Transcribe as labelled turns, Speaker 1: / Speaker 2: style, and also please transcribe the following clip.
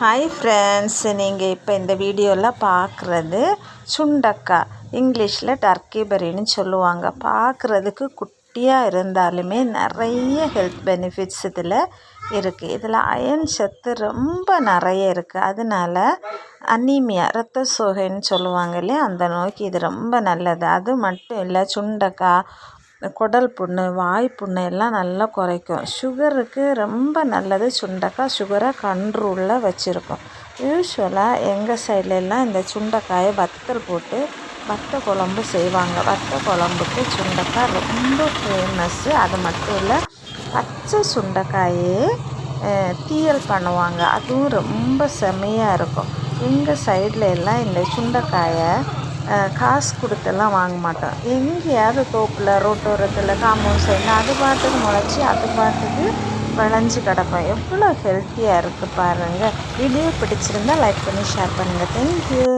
Speaker 1: Hi friends நீங்கள் இப்போ இந்த வீடியோவில் பார்க்குறது சுண்டக்காய் இங்கிலீஷில் டர்க்கிபரின்னு சொல்லுவாங்க. பார்க்குறதுக்கு குட்டியாக இருந்தாலுமே நிறைய ஹெல்த் பெனிஃபிட்ஸ் இதில் இருக்குது இதில் அயன் சத்து ரொம்ப நிறைய இருக்குது அதனால அனீமியா ரத்த சோகைன்னு சொல்லுவாங்க இல்லையா? அந்த நோய்க்கு இது ரொம்ப நல்லது. அது மட்டும் இல்லை சுண்டக்காய் குடல் புண்ணு வாய் புண்ணு எல்லாம் நல்லா குறைக்கும். சுகருக்கு ரொம்ப நல்லது. சுண்டக்காய் சுகரை கண்ட்ரோலில் வச்சுருக்கும். யூஸ்வலாக எங்கள் சைட்லெலாம் இந்த சுண்டைக்காயை வத்தல் போட்டு வத்த குழம்பு செய்வாங்க. வத்த குழம்புக்கு சுண்டைக்காய் ரொம்ப ஃபேமஸ்ஸு அது மட்டும் இல்லை பச்சை சுண்டைக்காயே தீயல் பண்ணுவாங்க. அதுவும் ரொம்ப செமையாக இருக்கும். எங்கள் சைடில் எல்லாம் இந்த சுண்டைக்காயை காசு கொடுத்தெல்லாம் வாங்க மாட்டோம். எங்கேயாவது தோப்பில் ரோட்டோரத்தில் காம்பவுண்ட் சைடில் அது பாட்டுக்கு முளைச்சி அது பாட்டுக்கு விளைஞ்சி கிடக்கும். எவ்வளோ ஹெல்த்தியாக இருக்குது பாருங்கள் வீடியோ பிடிச்சிருந்தால் லைக் பண்ணி ஷேர் பண்ணுங்கள் தேங்க்யூ